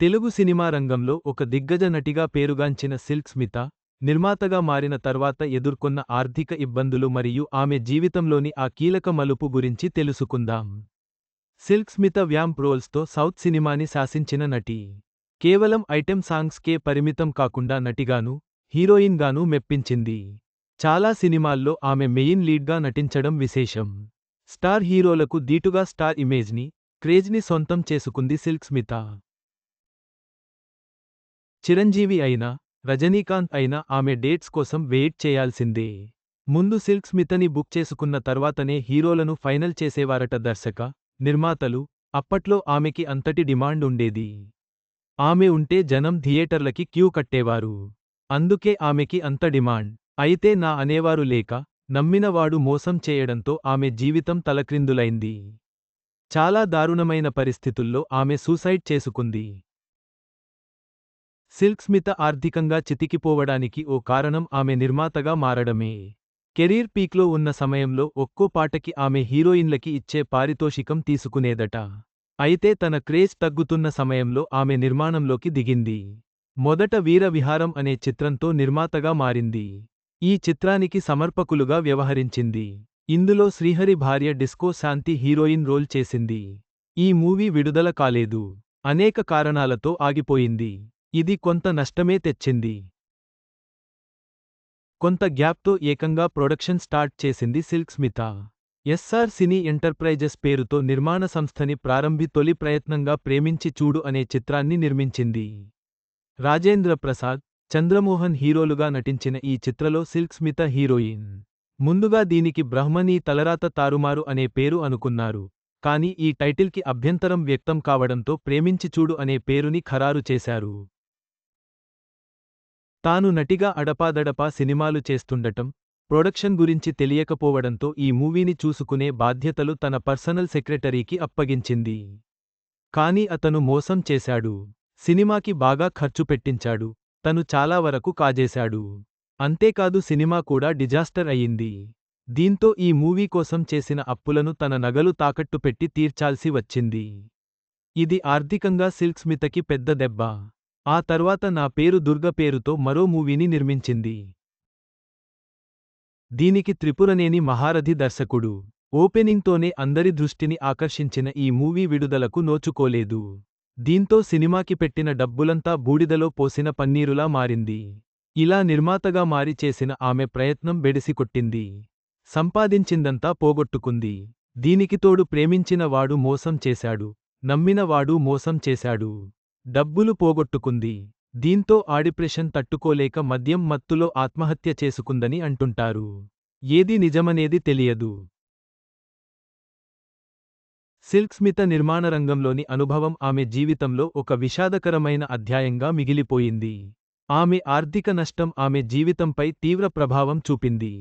Telugu cinema రంగంలో ఒక దిగ్గజ నటిగా పేరుగాంచిన సిల్క్ స్మిత నిర్మాతగా మారిన తర్వాత ఎదుర్కొన్న ఆర్థిక ఇబ్బందులు మరియు ఆమె జీవితంలోని ఆ కీలక మలుపు గురించి తెలుసుకుందాం. సిల్క్ స్మిత వ్యాంప్ రోల్స్తో సౌత్ సినిమాని శాసించిన నటి. కేవలం ఐటెం సాంగ్స్కే పరిమితం కాకుండా నటిగాను హీరోయిన్గానూ మెప్పించింది. చాలా సినిమాల్లో ఆమె మెయిన్ లీడ్గా నటించడం విశేషం. స్టార్ హీరోలకు దీటుగా స్టార్ ఇమేజ్ని క్రేజ్ని సొంతం చేసుకుంది సిల్క్ స్మిత. చిరంజీవి అయినా రజనీకాంత్ అయినా ఆమె డేట్స్ కోసం వెయిట్ చేయాల్సిందే. ముందు సిల్క్ స్మితని బుక్ చేసుకున్న తర్వాతనే హీరోలను ఫైనల్ చేసేవారట దర్శక నిర్మాతలు అప్పట్లో ఆమెకి అంతటి డిమాండ్ ఉండేది. ఆమె ఉంటే జనం థియేటర్లకి క్యూ కట్టేవారు. అందుకే ఆమెకి అంత డిమాండ్. అయితే నా అనేవారు లేక నమ్మినవాడు మోసం చేయడంతో ఆమె జీవితం తలక్రిందులైంది. చాలా దారుణమైన పరిస్థితుల్లో ఆమె సూసైడ్ చేసుకుంది. సిల్క్ స్మిత ఆర్థికంగా చితికిపోవడానికి ఓ కారణం ఆమె నిర్మాతగా మారడమే. కెరీర్ పీక్లో ఉన్న సమయంలో ఒక్కో పాటకి ఆమె హీరోయిన్లకి ఇచ్చే పారితోషికం తీసుకునేదట. అయితే తన క్రేజ్ తగ్గుతున్న సమయంలో ఆమె నిర్మాణంలోకి దిగింది. మొదట వీర విహారం అనే చిత్రంతో నిర్మాతగా మారింది. ఈ చిత్రానికి సమర్పకులుగా వ్యవహరించింది. ఇందులో శ్రీహరి భార్య డిస్కో శాంతి హీరోయిన్ రోల్ చేసింది. ఈ మూవీ విడుదల కాలేదు. అనేక కారణాలతో ఆగిపోయింది. ఇది కొంత నష్టమే తెచ్చింది. కొంత గ్యాప్తో ఏకంగా ప్రొడక్షన్ స్టార్ట్ చేసింది Silk Smitha. SR cine enterprises పేరుతో నిర్మాణ సంస్థని ప్రారంభి తొలి ప్రయత్నంగా ప్రేమించి చూడు అనే చిత్రాన్ని నిర్మించింది. రాజేంద్ర ప్రసాద్ చంద్రమోహన్ హీరోలుగా నటించిన ఈ చిత్రలో సిల్క్ స్మిత హీరోయిన్. ముందుగా దీనికి బ్రహ్మనీ తలరాత తారుమారు అనే పేరు అనుకున్నారు. కానీ ఈ టైటిల్కి అభ్యంతరం వ్యక్తం కావడంతో ప్రేమించి చూడు అనే పేరుని ఖరారు చేశారు. తాను నటిగా అడపాదడపా సినిమాలు చేస్తుండటం ప్రొడక్షన్ గురించి తెలియకపోవడంతో ఈ మూవీని చూసుకునే బాధ్యతలు తన పర్సనల్ సెక్రటరీకి అప్పగించింది. కాని అతను మోసం చేశాడు. సినిమాకి బాగా ఖర్చు పెట్టించాడు. తను చాలా వరకు కాజేశాడు. అంతేకాదు సినిమా కూడా డిజాస్టర్ అయింది దీంతో ఈ మూవీ కోసం చేసిన అప్పులను తన నగలు తాకట్టు పెట్టి తీర్చాల్సి వచ్చింది. ఇది ఆర్థికంగా సిల్క్ స్మితకి పెద్ద దెబ్బ. ఆ తర్వాత నా పేరు దుర్గ పేరుతో మరో మూవీని నిర్మించింది. దీనికి త్రిపురనేని మహారథి దర్శకుడు. ఓపెనింగ్తోనే అందరి దృష్టిని ఆకర్షించిన ఈ మూవీ విడుదలకు నోచుకోలేదు. దీంతో సినిమాకి పెట్టిన డబ్బులంతా బూడిదలో పోసిన పన్నీరులా మారింది. ఇలా నిర్మాతగా మారి చేసిన ఆమె ప్రయత్నం బెడిసికొట్టింది. సంపాదించిందంతా పోగొట్టుకుంది. దీనికి తోడు ప్రేమించిన వాడు మోసం చేశాడు. నమ్మినవాడు మోసం చేశాడు. డబ్బులు పోగొట్టుకుంది. దీంతో ఆడిప్రెషన్ తట్టుకోలేక మద్యం మత్తులో ఆత్మహత్య చేసుకుందని అంటుంటారు. ఏది నిజమనేది తెలియదు. సిల్క్ స్మిత నిర్మాణ రంగంలోని అనుభవం ఆమె జీవితంలో ఒక విషాదకరమైన అధ్యాయంగా మిగిలిపోయింది. ఆమె ఆర్థిక నష్టం ఆమె జీవితంపై తీవ్ర ప్రభావం చూపింది.